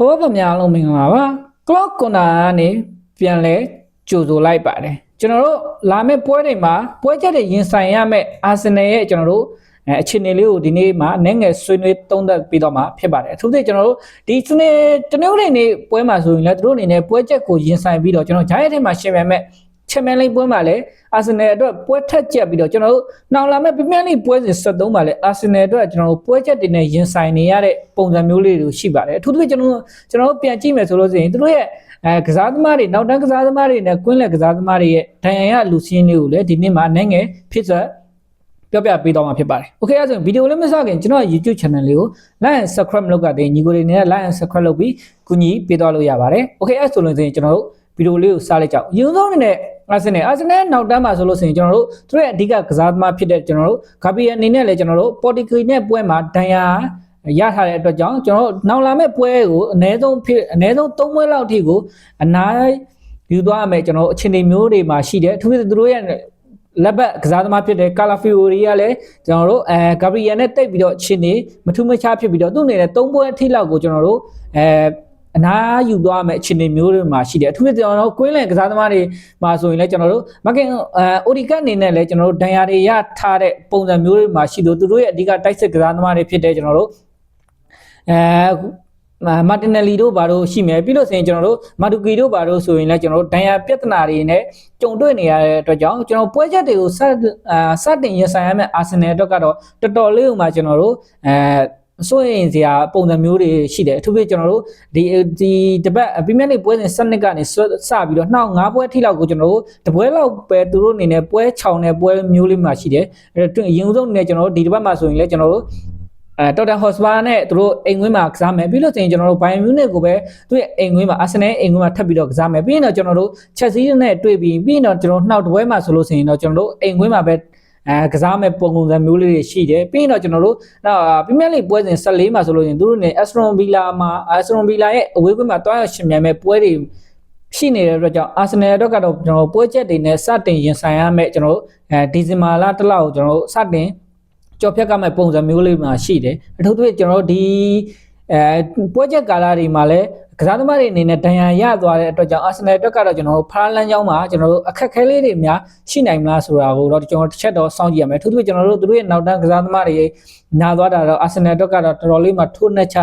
ဖောဖများအားလုံးမင်္ဂလာပါ clock corner ကနေပြန်လဲကြိုဆိုလိုက်ပါတယ်ကျွန်တော်တို့လာမယ့်ပွဲတွေမှာပွဲချက်တွေရင်ဆိုင်ရမယ့်အာဆင်နယ်ရဲ့ကျွန်တော်တို့အဲအခြေအနေလေးကိုဒီနေ့မှာနည်းငယ်ဆွေးနွေးသုံးသပ်ပြီးတော့မှာဖြစ်ပါတယ်အထူးသဖြင့်ကျွန်တော်တို့ဒီစနေတနင်္ဂနွေနေ့ပွဲမှာဆိုရင်လည်းသူတို့အနေနဲ့ပွဲချက်ကိုရင်ဆိုင်ပြီးတော့ကျွန်တော်ဂျိုင်းရဲ့ထဲမှာရှင်ပြမဲ့ ချန်ပီယံလိပွဲမှာလည်းအာဆင်နယ်အတွက်ပွဲထက်ကျက်ပြီးတော့ကျွန်တော်တို့နောက်လာမယ့်ပရီးမီးယားလိပွဲစဉ်73မှာလည်းအာဆင်နယ်အတွက်ကျွန်တော်တို့ပွဲချက်တွေနဲ့ရင်ဆိုင်နေရတဲ့ပုံစံမျိုးလေးတွေရှိပါတယ်အထူးသဖြင့်ကျွန်တော်တို့ကျွန်တော်တို့ပြန်ကြည့်မယ်ဆိုလို့ရှိရင်သူတို့ရဲ့အဲကစားသမားတွေနောက်တန်းကစားသမားတွေနဲ့ကွင်းလက်ကစားသမားတွေရဲ့ဒဏ်ရာရလူစင်းလေးကိုလည်းဒီနေ့မှာအနေငယ်ဖြစ်ဆက်ပြောပြပေးတော့မှာဖြစ်ပါတယ်။ Okay အဲ့ဒါဆိုရင်ဗီဒီယိုလေးမစခင်ကျွန်တော် YouTube channel လေးကို like and subscribe လုပ်ကြတဲ့ညီကိုတွေနဲ့ like and subscribe လုပ်ပြီးကူညီပေးသွားလို့ရပါတယ်။ Okay အဲ့ဆိုလို့ဆိုရင်ကျွန်တော်တို့ ဗီဒီယိုလေးကိုစလိုက်ကြအောင်။အရင်ဆုံးအနေနဲ့အာဆင်နယ်အာဆင်နယ်နောက်တန်းမှာဆိုလို့ဆိုရင်ကျွန်တော်တို့သူတို့ရဲ့အဓိကကစားသမားဖြစ်တဲ့ကျွန်တော်တို့ဂါဘီယယ်အနေနဲ့လည်းကျွန်တော်တို့ပေါ်တီဂီနဲ့ပွဲမှာဒဏ်ရာရထားတဲ့အတွက်ကြောင့်ကျွန်တော်တို့နောက်လာမယ့်ပွဲကိုအနည်းဆုံးဖြစ်အနည်းဆုံး၃ပွဲလောက်အထိကိုအနားယူသွားရမယ်ကျွန်တော်တို့အခြေအနေမျိုးတွေမှာရှိတယ်အထူးသဖြင့်သူတို့ရဲ့လက်ဘက်ကစားသမားဖြစ်တဲ့ကာလာဖီယိုရီကလည်းကျွန်တော်တို့အဲဂါဘရီယယ်နဲ့တိတ်ပြီးတော့ချင်းနေမထူးမခြားဖြစ်ပြီးတော့သူ့အနေနဲ့၃ပွဲအထိလောက်ကိုကျွန်တော်တို့အဲ အနားယူသွားမယ့်အခြေအနေမျိုးတွေမှာရှိတယ်အထူးသဖြင့်ကျွန်တော်တို့ကွင်းလယ်ကစားသမားတွေမှာဆိုရင်လည်းကျွန်တော်တို့မကင်အဲအိုဒီကတ်အနေနဲ့လည်းကျွန်တော်တို့ဒဏ်ရာတွေရထားတဲ့ပုံစံမျိုးတွေမှာရှိလို့သူတို့ရဲ့အဓိကတိုက်စစ်ကစားသမားတွေဖြစ်တဲ့ကျွန်တော်တို့အဲမာတင်နယ်လီတို့ဘာလို့ရှိမယ်ပြီးလို့ဆိုရင်ကျွန်တော်တို့မာဒူကီတို့ဘာလို့ဆိုရင်လည်းကျွန်တော်တို့ဒဏ်ရာပြဿနာတွေနဲ့ကြုံတွေ့နေရတဲ့အတွက်ကြောင့်ကျွန်တော်ပွဲချက်တွေကိုစအာစတင်ရင်ဆိုင်ရမယ့်အာဆင်နယ်အတွက်ကတော့တော်တော်လေးဥမှာကျွန်တော်တို့အဲအ စိုးရင်စရာပုံစံမျိုးတွေရှိတယ်အထူးဖြင့်ကျွန်တော်တို့ဒီဒီတပတ်ပြင်းပြနေပွဲစဉ်စနစ်ကနေစပြီးတော့နှောက်၅ပွဲထိလောက်ကိုကျွန်တော်တို့တပွဲလောက်ပဲသူတို့အနေနဲ့ပွဲချောင်တဲ့ပွဲမျိုးလေးမှရှိတယ်အဲအရင်ဆုံးအနေနဲ့ကျွန်တော်တို့ဒီတပတ်မှာဆိုရင်လည်းကျွန်တော်တို့အဲတော်တန်ဟော့စပါနဲ့သူတို့အိမ်ဝင်းမှာကစားမယ်ပြီးလို့ဆိုရင်ကျွန်တော်တို့ဘိုင်မြူးနစ်ကိုပဲသူ့ရဲ့အိမ်ဝင်းမှာအာဆင်နယ်အိမ်ဝင်းမှာထပ်ပြီးတော့ကစားမယ်ပြီးရင်တော့ကျွန်တော်တို့ချက်စီးနဲ့တွေ့ပြီးပြီးရင်တော့ကျွန်တော်နှောက်တပွဲမှာဆိုလို့ဆိုရင်တော့ကျွန်တော်တို့အိမ်ဝင်းမှာပဲ အဲကစားမဲ့ပုံစံမျိုးလေးတွေရှိတယ်ပြီးရင်တော့ကျွန်တော်တို့နောက်ပရီးမီးယားလိပွဲစဉ်14မှာဆိုလို့ရင်သူတို့နေအက်စထရွန်ဗီလာမှာအက်စထရွန်ဗီလာရဲ့အဝေးကွင်းမှာတွားရရှင်မြန်မဲ့ပွဲတွေရှိနေတဲ့အတွက်ကြောင့်အာဆင်နယ်အတွက်ကတော့ကျွန်တော်ပွဲချက်တွေနဲ့စတင်ရင်ဆိုင်ရမယ့်ကျွန်တော်တို့အဲဒီဇင်ဘာလတစ်လောက်ကိုကျွန်တော်တို့စတင်ကြော်ဖြတ်ကမဲ့ပုံစံမျိုးလေးမှာရှိတယ်အထူးသဖြင့်ကျွန်တော်တို့ဒီ အဲပွဲချက်ကာလတွေမှာလည်းကစားသမားတွေအနေနဲ့ဒဏ်ရာရသွားတဲ့အတွက်ကြောင့်အာဆင်နယ်အတွက်ကတော့ကျွန်တော်တို့ဖားလန်းကျောင်းမှာကျွန်တော်တို့အခက်ခဲလေးတွေများရှိနိုင်မလားဆိုတာကိုတော့ကျွန်တော်တစ်ချက်တော့စောင့်ကြည့်ရမယ်အထူးသဖြင့်ကျွန်တော်တို့သူတို့ရဲ့နောက်တန်းကစားသမားတွေနာသွားတာတော့အာဆင်နယ်အတွက်ကတော့တော်တော်လေးမှထိုးနှက်ချ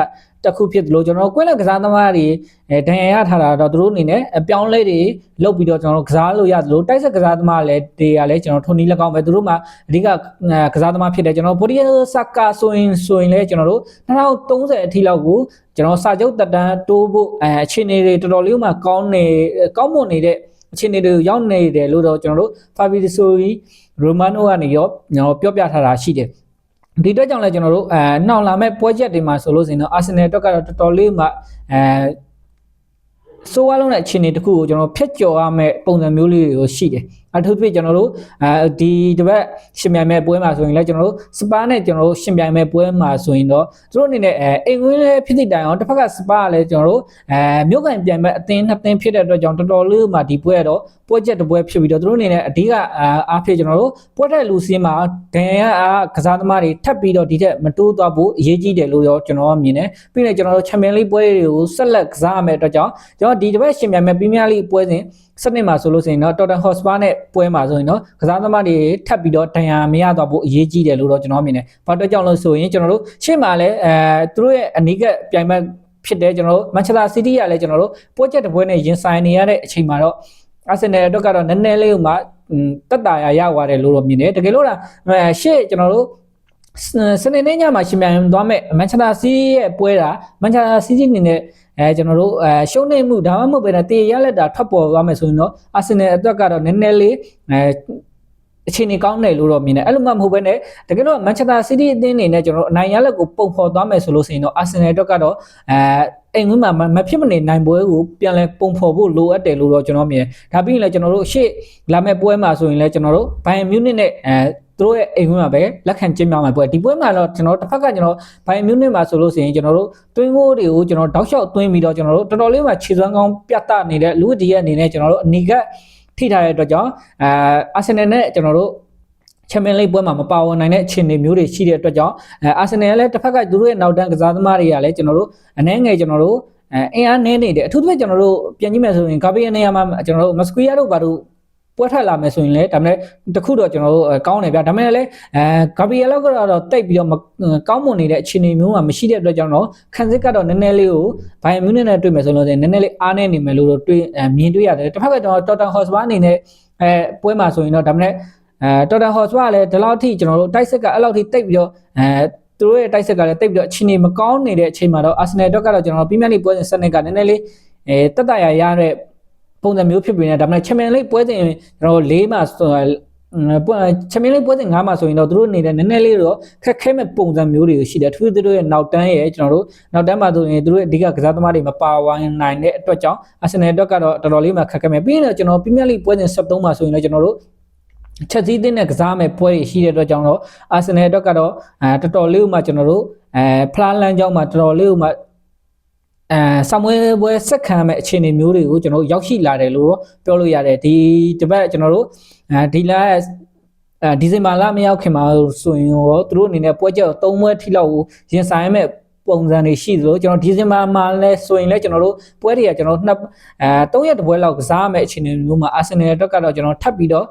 တစ်ခုဖြစ်တယ်လို့ကျွန်တော်တို့ကွင်းလက်ကစားသမားတွေအဲဒဏ်ရာရထားတာတော့သူတို့အနေနဲ့အပြောင်းလဲတွေလုပ်ပြီးတော့ကျွန်တော်တို့ကစားလို့ရတယ်လို့တိုက်ဆက်ကစားသမားလည်းတွေကလည်းကျွန်တော်ထုံနီးလက်ကောင်းပဲသူတို့မှအဓိကကစားသမားဖြစ်တယ်ကျွန်တော်ပိုရီယဆာကာဆိုရင်ဆိုရင်လည်းကျွန်တော်တို့2030အထိလောက်ကိုကျွန်တော်စာချုပ်တက်တန်းတိုးဖို့အဲအခြေအနေတွေတော်တော်လေးမှကောင်းနေကောင်းမွန်နေတဲ့အခြေအနေတွေရောက်နေတယ်လို့တော့ကျွန်တော်တို့ Fabrizio Romano ကနေရောကျွန်တော်ပြောပြထားတာရှိတယ် ဒီအတွက်ကြောင့်လည်းကျွန်တော်တို့အဲနှောင်လာမဲ့ပွဲချက်တွေမှာဆိုလို့ဆိုရင်တော့အာဆင်နယ်အတွက်ကတော့တော်တော်လေးမှအဲဆိုးဝါးလုံးတဲ့အခြေအနေတစ်ခုကိုကျွန်တော်ဖျက်ကျော်ရမယ့်ပုံစံမျိုးလေးတွေကိုရှိတယ် အထူးသဖြင့်ကျွန်တော်တို့အဲဒီတပတ်ရှင်ပြိုင်မဲ့ပွဲမှာဆိုရင်လည်းကျွန်တော်တို့စပါးနဲ့ကျွန်တော်တို့ရှင်ပြိုင်မဲ့ပွဲမှာဆိုရင်တော့သူတို့အနေနဲ့အဲအိမ်ဝင်းလေးဖြစ်တဲ့တိုင်အောင်တစ်ဖက်ကစပါးကလည်းကျွန်တော်တို့အဲမြို့ကန်ပြိုင်မဲ့အသင်းနှစ်သင်းဖြစ်တဲ့အတွက်ကြောင့်တော်တော်လေးမှဒီပွဲကတော့ပွဲချက်တစ်ပွဲဖြစ်ပြီးတော့သူတို့အနေနဲ့အဓိကအားဖြင့်ကျွန်တော်တို့ပွဲတဲ့လူစင်းမှာဒန်ရအားကစားသမားတွေထပ်ပြီးတော့ဒီထက်မတိုးသွားဖို့အရေးကြီးတယ်လို့ရောကျွန်တော်မြင်တယ်ပြီးရင်ကျွန်တော်တို့ချန်ပီယံလိပွဲတွေကိုဆက်လက်ကစားရမယ့်အတွက်ကြောင့်ကျွန်တော်ဒီတစ်ပတ်ရှင်ပြိုင်မဲ့ပရီးမီးယားလိပွဲစဉ် စနစ်မှာဆိုလို့ဆိုရင်တော့ Tottenham Hotspur နဲ့ပွဲမှာဆိုရင်တော့ကစားသမားတွေထပ်ပြီးတော့ဒဏ်ရာမရတော့ဘူးအရေးကြီးတယ်လို့တော့ကျွန်တော်မြင်တယ်။ဘာတော့ကြောင့်လို့ဆိုရင်ကျွန်တော်တို့ရှေ့မှာလည်းအဲသူတို့ရဲ့အနီးကပြိုင်ဘက်ဖြစ်တယ်ကျွန်တော်တို့မန်ချက်စတာစီးတီးကလည်းကျွန်တော်တို့ပွဲချက်တစ်ပွဲနဲ့ရင်ဆိုင်နေရတဲ့အချိန်မှာတော့အာဆင်နယ်အတွက်ကတော့နည်းနည်းလေးဥမှာတက်တာရရသွားတယ်လို့တော့မြင်တယ်တကယ်လို့လားရှေ့ကျွန်တော်တို့ စနေနေ့ညမှာရှင်ပြိုင်သွားမဲ့မန်ချက်စတာစီးရဲ့ပွဲတာမန်ချက်စတာစီးစီးနေနဲ့အဲကျွန်တော်တို့အဲရှုံးနေမှုဒါမှမဟုတ်ပဲတေရလက်တာထွက်ပေါ်သွားမယ်ဆိုရင်တော့အာဆင်နယ်အတွက်ကတော့နည်းနည်းလေးအဲအခြေအနေကောင်းတယ်လို့တော့မြင်တယ်အဲ့လိုမှမဟုတ်ဘဲနဲ့တကယ်တော့မန်ချက်စတာစီးတီးအသင်းအနေနဲ့ကျွန်တော်တို့အနိုင်ရလက်ကိုပုံဖော်သွားမယ်ဆိုလို့ဆိုရင်တော့အာဆင်နယ်အတွက်ကတော့အဲအိမ်ဝင်းမှာမဖြစ်မနေနိုင်ပွဲကိုပြန်လဲပုံဖော်ဖို့လိုအပ်တယ်လို့တော့ကျွန်တော်မြင်ဒါပြီးရင်လည်းကျွန်တော်တို့ရှေ့လာမယ့်ပွဲမှာဆိုရင်လည်းကျွန်တော်တို့ဘိုင်မြူနစ်နဲ့အဲသူ တို့ရဲ့အိမ်ဝင်းမှာပဲလက်ခံကျင်းပြမှာပွဲဒီပွဲမှာတော့ကျွန်တော်တစ်ဖက်ကကျွန်တော်ဘိုင်မြူနစ်မှာဆိုလို့ဆိုရင်ကျွန်တော်တို့တွင်းကိုတွေကိုကျွန်တော်တောက်လျှောက်တွင်းပြီးတော့ကျွန်တော်တို့တော်တော်လေးမှခြေစွမ်းကောင်းပြတ်တနေတဲ့လူဒီရဲ့အနေနဲ့ကျွန်တော်တို့အနီကထိထားတဲ့အတွက်ကြောင့်အာအာဆင်နယ်နဲ့ကျွန်တော်တို့ချန်ပီယံလိပွဲမှာမပါဝင်နိုင်တဲ့အခြေအနေမျိုးတွေရှိတဲ့အတွက်ကြောင့်အဲအာဆင်နယ်ကလည်းတစ်ဖက်ကသူတို့ရဲ့နောက်တန်းကစားသမားတွေကလည်းကျွန်တော်တို့အနှဲငယ်ကျွန်တော်တို့အဲအဲအင်အားနည်းနေတယ်အထူးသဖြင့်ကျွန်တော်တို့ပြန်ကြည့်မယ်ဆိုရင်ဂါဘီယနေရာမှာကျွန်တော်တို့မစကွီယာတို့ဘာတို့ ပွဲထွက်လာမယ်ဆိုရင်လည်းဒါပေမဲ့တခုတော့ကျွန်တော်တို့ကောင်းတယ်ဗျာဒါပေမဲ့လည်းအဲဂါဘီယလောက်ကတော့တိတ်ပြီးတော့ကောင်းမွန်နေတဲ့အခြေအနေမျိုးမှမရှိတဲ့အတွက်ကြောင့်တော့ခန်းစစ်ကတော့နည်းနည်းလေးကိုဘိုင်မြူးနဲ့တွေ့မယ်ဆိုလို့နည်းနည်းလေးအားနေနေမယ်လို့တွေ့မြင်တွေ့ရတယ်တစ်ဖက်ကကျွန်တော်တော်တန်ဟော့စပါအနေနဲ့အဲပွဲမှာဆိုရင်တော့ဒါပေမဲ့အဲတော်တန်ဟော့စပါလည်းဒီလောက်ထိကျွန်တော်တို့တိုက်စစ်ကအဲ့လောက်ထိတိတ်ပြီးတော့အဲသူတို့ရဲ့တိုက်ဆက်ကလည်းတိတ်ပြီးတော့အခြေအနေမကောင်းနေတဲ့အချိန်မှာတော့အာဆင်နယ်တော့ကတော့ကျွန်တော်တို့ပရီးမီယာလိပွဲစဉ်စနစ်ကနည်းနည်းလေးအဲတက်တရရတဲ့ ပုံစံမျိုးဖြစ်ပေနေဒါပေမဲ့ချန်ပီယံလိပွဲစဉ်ကျွန်တော်၄မှာချန်ပီယံလိပွဲစဉ်၅မှာဆိုရင်တော့သူတို့နေတဲ့နည်းနည်းလေးတော့ခက်ခဲမဲ့ပုံစံမျိုးတွေရှိတယ်သူတို့ရဲ့နောက်တန်းရဲ့ကျွန်တော်တို့နောက်တန်းမှာဆိုရင်သူတို့ရဲ့အဓိကကစားသမားတွေမပါဝိုင်းနိုင်တဲ့အတွက်ကြောင့်အာဆင်နယ်တော့ကတော့တော်တော်လေးမှခက်ခဲမဲ့ပြီးရင်တော့ကျွန်တော်ပရီးမီယာလိပွဲစဉ်73မှာဆိုရင်လည်းကျွန်တော်တို့ချက်စည်းတင်တဲ့ကစားမဲ့ပွဲတွေရှိတဲ့အတွက်ကြောင့်တော့အာဆင်နယ်အတွက်ကတော့အဲတော်တော်လေးဥမှကျွန်တော်တို့အဲဖလားလန်းကြောင်းမှာတော်တော်လေးဥမှ အဲဆမ်ဝဲပွဲဆက်ခံမဲ့အခြေအနေမျိုးတွေကိုကျွန်တော်တို့ရောက်ရှိလာတယ်လို့ပြောလို့ရတယ်ဒီဒီဘက်ကျွန်တော်တို့အဲဒီလအဲဒီဇင်ဘာလမရောက်ခင်မှာဆိုရင်ရောသူတို့အနေနဲ့ပွဲချက်၃ပွဲထိလောက်ကိုရင်ဆိုင်မဲ့ပုံစံတွေရှိသလိုကျွန်တော်ဒီဇင်ဘာမှာလဲဆိုရင်လဲကျွန်တော်တို့ပွဲတွေကကျွန်တော်နှစ်အဲ၃ရက်တပွဲလောက်ကစားမဲ့အခြေအနေမျိုးမှာအာဆင်နယ်အတွက်ကတော့ကျွန်တော်ထပ်ပြီးတော့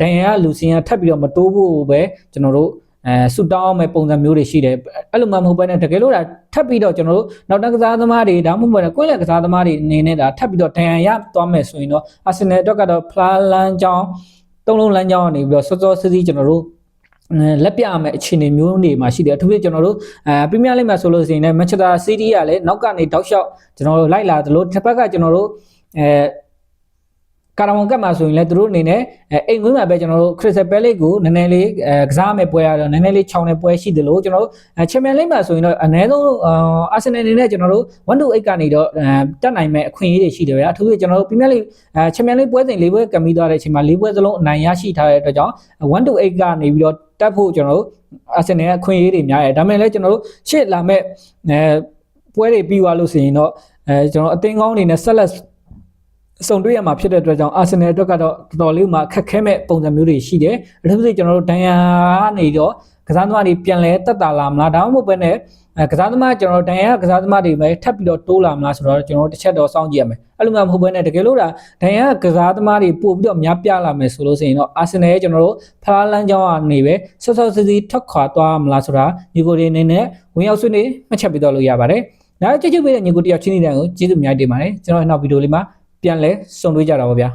ဒန်ရန်ကလူစင်ကထပ်ပြီးတော့မတိုးဖို့ပဲကျွန်တော်တို့ အဲဆူတောင်းမဲ့ပုံစံမျိုးတွေရှိတယ်အဲ့လိုမှမဟုတ်ဘဲနဲ့တကယ်လို့ဒါထပ်ပြီးတော့ကျွန်တော်တို့နောက်တန်းကစားသမားတွေဒါမှမဟုတ်ကွင်းလက်ကစားသမားတွေအနေနဲ့ဒါထပ်ပြီးတော့ဒန်ရန်ရသွားမယ်ဆိုရင်တော့အာဆင်နယ်အတွက်ကတော့ဖလားလန်းကြောင်းသုံးလုံးလမ်းကြောင်းကနေပြီးတော့စောစောစီးစီးကျွန်တော်တို့လက်ပြမယ်အခြေအနေမျိုးတွေမှာရှိတယ်အထူးသဖြင့်ကျွန်တော်တို့အဲပရီးမီယာလိမှာဆိုလို့ရှိရင်လည်းမန်ချက်စတာစီးတီးကလည်းနောက်ကနေတောက်လျှောက်ကျွန်တော်တို့လိုက်လာသလိုတစ်ဖက်ကကျွန်တော်တို့အဲ ကာရမွန်ကတ်မှာဆိုရင်လည်းသူတို့အနေနဲ့အိမ်ကွင်းမှာပဲကျွန်တော်တို့ခရစ်စတယ်ပဲလိကိုနည်းနည်းလေးအဲကစားမယ်ပွဲရတော့နည်းနည်းလေးချောင်းတဲ့ပွဲရှိတယ်လို့ကျွန်တော်တို့ချန်ပီယံလိမှာဆိုရင်တော့အနည်းဆုံးအာဆင်နယ်အနေနဲ့ကျွန်တော်တို့1 to 8ကနေတော့တက်နိုင်မဲ့အခွင့်အရေးတွေရှိတယ်ဗျာအထူးသဖြင့်ကျွန်တော်တို့ပရီးမီယာလိအဲချန်ပီယံလိပွဲစဉ်၄ပွဲကံပြီးသွားတဲ့အချိန်မှာ၄ပွဲစလုံးအနိုင်ရရှိထားတဲ့အတွက်ကြောင့်1 to 8ကနေပြီးတော့တက်ဖို့ကျွန်တော်တို့အာဆင်နယ်အခွင့်အရေးတွေများတယ်ဒါပေမဲ့လည်းကျွန်တော်တို့ရှေ့လာမဲ့အဲပွဲတွေပြီးသွားလို့ဆိုရင်တော့အဲကျွန်တော်အသင်းကောင်းအနေနဲ့ဆက်လက် စုံတွေ့ရမှာဖြစ်တဲ့အတွက်ကြောင့်အာဆင်နယ်အတွက်ကတော့တော်တော်လေးမှခက်ခဲမဲ့ပုံစံမျိုးတွေရှိတယ်အထူးသဖြင့်ကျွန်တော်တို့ဒန်ယာကနေတော့ကစားသမားတွေပြန်လဲတက်တာလာမလားဒါမှမဟုတ်ပဲနဲ့ကစားသမားကျွန်တော်ဒန်ယာကစားသမားတွေပဲထပ်ပြီးတော့တိုးလာမလားဆိုတော့ကျွန်တော်တစ်ချက်တော့စောင့်ကြည့်ရမယ်အဲ့လိုမှမဟုတ်ဘဲနဲ့တကယ်လို့ဒါဒန်ယာကစားသမားတွေပို့ပြီးတော့များပြလာမယ်ဆိုလို့ဆိုရင်တော့အာဆင်နယ်ရဲ့ကျွန်တော်တို့ဖလားလန်းကြောင်းကနေပဲဆော့ဆော့စီစီထွက်ခွာသွားမလားဆိုတာညီကိုတွေအနေနဲ့ဝင်ရောက်ဆွေးနွေးမှတ်ချက်ပေးတော့လို့ရပါတယ်ဒါကြည့်ကြည့်ပေးတဲ့ညီကိုတယောက်ချင်းနေတဲ့ကိုကျေးဇူးအများကြီးတင်ပါတယ်ကျွန်တော်နောက်ဗီဒီယိုလေးမှာ ပြန်လဲစုံတွေ့ကြတာပါဗျာ